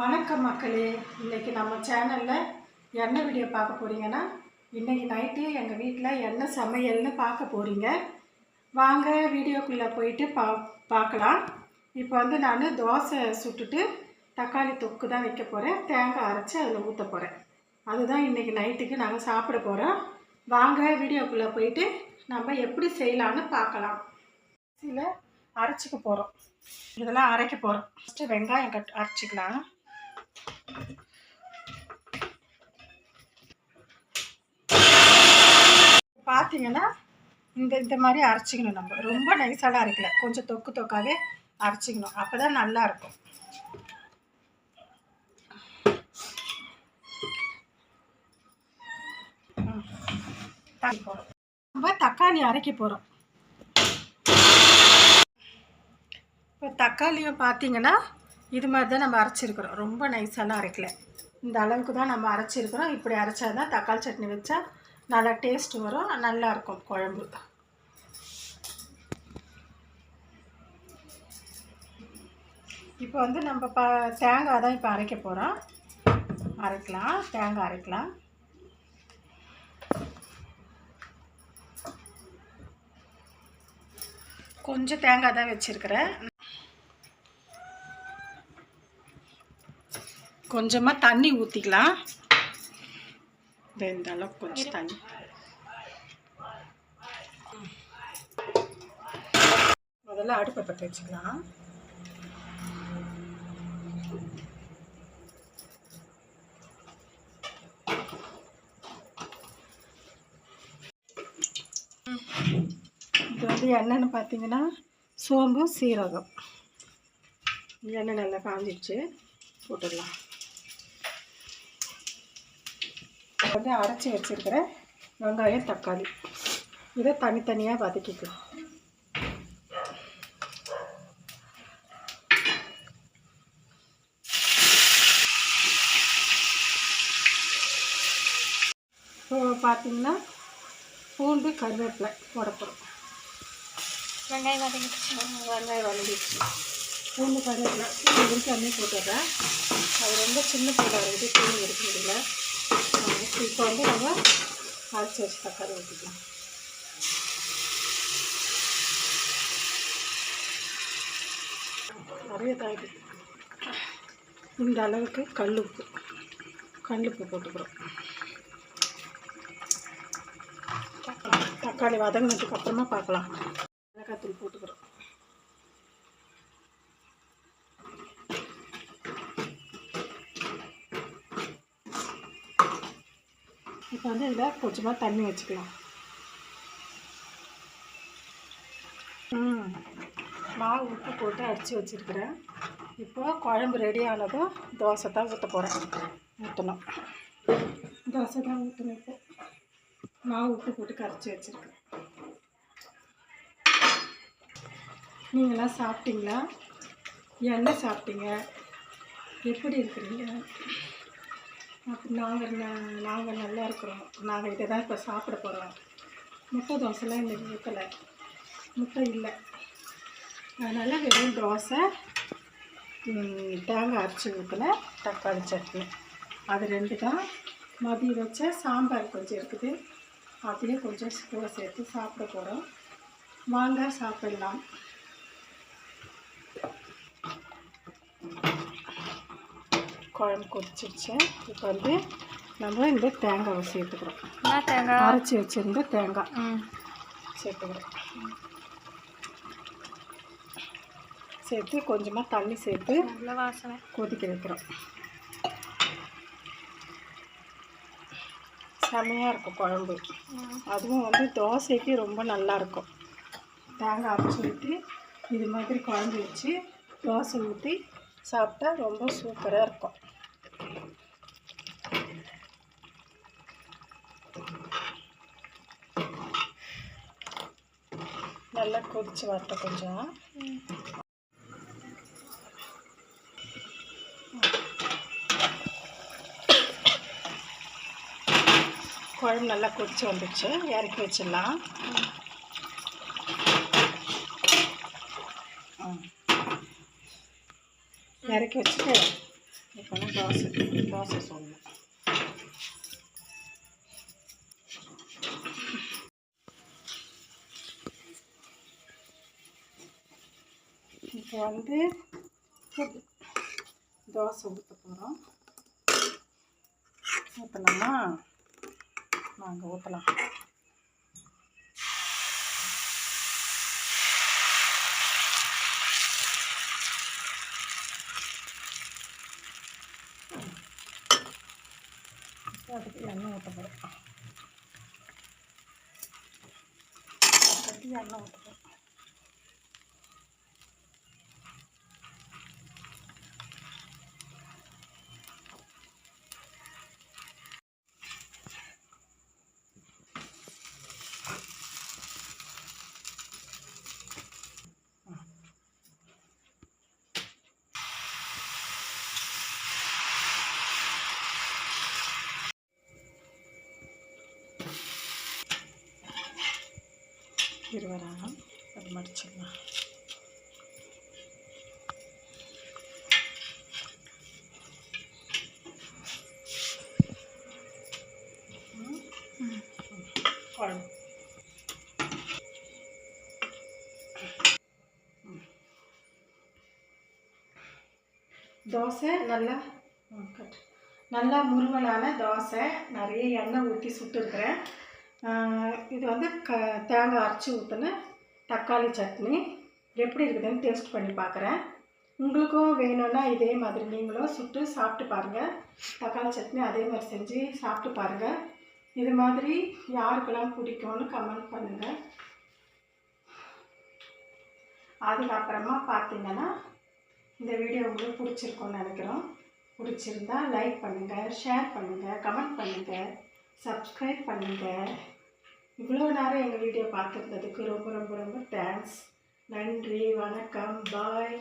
வணக்கம் மக்களே. இன்றைக்கி நம்ம சேனலில் என்ன வீடியோ பார்க்க போகிறீங்கன்னா இன்றைக்கி நைட்டு எங்கள் வீட்டில் என்ன சமையல்னு பார்க்க போகிறீங்க வாங்க வீடியோக்குள்ளே போயிட்டு பா பார்க்கலாம். இப்போ வந்து நான் தோசை சுட்டுட்டு தக்காளி தொக்கு தான் வைக்க போகிறேன் தேங்காய் அரைச்சி அதில் ஊற்ற போகிறேன் அதுதான் இன்றைக்கி நைட்டுக்கு நாங்கள் சாப்பிட போகிறோம் வாங்க வீடியோக்குள்ளே போயிட்டு நம்ம எப்படி செய்யலான்னு பார்க்கலாம். சில அரைச்சிக்க போகிறோம் இதெல்லாம் அரைக்க போகிறோம் ஃபஸ்ட்டு வெங்காயம் கட் அரைச்சிக்கலாம். பார்த்தீங்கன்னா இந்த இந்த மாதிரி அரைச்சிக்கணும் நம்ம. ரொம்ப நைஸாலாம் அரைக்கல. கொஞ்சம் தொக்கு தொக்காவே அரைச்சிக்கணும். அப்போ தான் நல்லா இருக்கும் தக்காளி நம்ம தக்காளி அரைக்க போகிறோம் இப்போ தக்காளியும் பார்த்தீங்கன்னா இது மாதிரி தான் நம்ம அரைச்சிருக்கிறோம். ரொம்ப நைஸாலாம் அரைக்கல. இந்த அளவுக்கு தான் நம்ம அரைச்சிருக்கிறோம். இப்படி அரைச்சா தான் தக்காளி சட்னி வச்சா நல்லா டேஸ்ட் வரும். நல்லா இருக்கும் குழம்பு. இப்போ வந்து நம்ம ப தேங்காய் தான் இப்போ அரைக்க போகிறோம் அரைக்கலாம். தேங்காய் அரைக்கலாம். கொஞ்சம் தேங்காய் தான் வச்சுருக்கிறேன். கொஞ்சமாக தண்ணி ஊற்றிக்கலாம் இந்த அளவுக்கு கொஞ்சம் தண்ணி. முதல்ல அடுப்பை பற்ற வச்சுக்கலாம். இது வந்து என்னென்னு பார்த்தீங்கன்னா சோம்பு சீரகம். எண்ணெய் நல்லா காஞ்சிடுச்சு போட்டுடலாம். வந்து அரைச்சி வச்சுருக்கிற வெங்காயம் தக்காளி. இதை தனித்தனியாக வதக்கிக்கலாம். இப்போ பார்த்தீங்கன்னா பூண்டு கருவேப்பிலை போட போகிறோம் வெங்காயம் வதங்கிடுச்சு. வெங்காயம் வதங்கிடுச்சு. பூண்டு கருவேப்பிலை பூண்டு அన్నీ போட்டுடுறேன். அது ரொம்ப சின்ன பூண்டாக இருக்குது பூண்டு இருக்க முடியல. இப்போ வந்து நம்ம அரைச்சி வச்சு தக்காளி ஊற்றிக்கலாம் நிறைய தாய்க்கு இந்த அளவுக்கு கல் உப்பு கல்லுப்பு போட்டுக்கிறோம். தக்காளி வதங்கினதுக்கு அப்புறமா பார்க்கலாம். மிளகாத்தூள் போட்டுக்கிறோம். இப்போ வந்து இதில் கொஞ்சமாக தண்ணி வச்சுக்கலாம். ம். மாவு உப்பு போட்டு அடித்து வச்சுருக்கிறேன். இப்போ குழம்பு ரெடி ஆனதும் தோசை தான் ஊற்ற போகிறேன் ஊற்றணும் தோசை தான் ஊற்றணும் இப்போ. மாவு உப்பு போட்டு கரைச்சி வச்சுருக்கேன். நீங்களாம் சாப்பிட்டீங்களா? என்ன சாப்பிட்டீங்க? எப்படி இருக்கிறீங்க? நாங்கள் நாங்கள் நல்லா இருக்கிறோம். நாங்கள் இதை தான் இப்போ சாப்பிட போகிறோம் முட்டை தோசைலாம் இன்றைக்கி ஊற்றலை முட்டை இல்லை. அதனால் வெறும் தோசை தேங்காய் அரைச்சி ஊற்றின தக்காளி சட்னி. அது ரெண்டு தான். மதியம் வச்ச சாம்பார் கொஞ்சம் இருக்குது. அதையும் கொஞ்சம் கூட சேர்த்து சாப்பிட போகிறோம் வாங்க சாப்பிடலாம். குழம்பு கொதிச்சிருச்சு. இப்போ வந்து நம்ம இந்த தேங்காவை சேர்த்துக்கிறோம். தேங்காய் அரைச்சி வச்சுருந்த தேங்காய் சேர்த்துக்கிறோம். சேர்த்து கொஞ்சமாக தண்ணி சேர்த்து நல்ல வாசனை. கொதிக்க வைக்கிறோம். செமையாக இருக்கும் குழம்பு. அதுவும் வந்து தோசைக்கு ரொம்ப நல்லா இருக்கும். தேங்காய் அரைச்சி ஊற்றி இது மாதிரி குழம்பு வச்சு தோசை ஊற்றி சாப்பிட்டா ரொம்ப சூப்பராக இருக்கும். நல்லா கொதிச்சு வரட்டும் கொஞ்சம். குழம்பு நல்லா கொதிச்சு வந்துடுச்சு. இறக்கி வச்சிடலாம். இறக்கி வச்சுட்டு இப்போ வந்து தோசை தோசை சொல்லணும் இப்போ வந்து தோசை ஊற்ற போகிறோம் ஊற்றலாமா நாங்கள் ஊற்றலாம் அதுக்கு எண்ணெய் ஊற்ற போகிறோம் எண்ணெய் ஊற்ற போகிறோம் இருவராகம் அது மடிச்சிடலாம். குழம்பு தோசை நல்லா கட். நல்லா முருவலான தோசை நிறைய எண்ணெய் ஊற்றி சுட்டுருக்குறேன். இது வந்து க தேங்காய் அரைச்சி ஊற்றின தக்காளி சட்னி. எப்படி இருக்குதுன்னு டேஸ்ட் பண்ணி பார்க்குறேன் உங்களுக்கும் வேணும்னா இதே மாதிரி நீங்களும் சுட்டு சாப்பிட்டு பாருங்கள் தக்காளி சட்னி அதே மாதிரி செஞ்சு சாப்பிட்டு பாருங்கள் இது மாதிரி யாருக்கெல்லாம் பிடிக்கும்னு கமெண்ட் பண்ணுங்கள் அதுக்கப்புறமா பார்த்தீங்கன்னா இந்த வீடியோ உங்களுக்கு பிடிச்சிருக்கும்னு நினைக்கிறோம். பிடிச்சிருந்தா லைக் பண்ணுங்கள் ஷேர் பண்ணுங்கள் கமெண்ட் பண்ணுங்கள் சப்ஸ்கிரைப் பண்ணுங்கள் இவ்வளோ நேரம் எங்கள் வீடியோ பார்த்துருந்ததுக்கு ரொம்ப ரொம்ப ரொம்ப தேங்க்ஸ் நன்றி வணக்கம். பாய்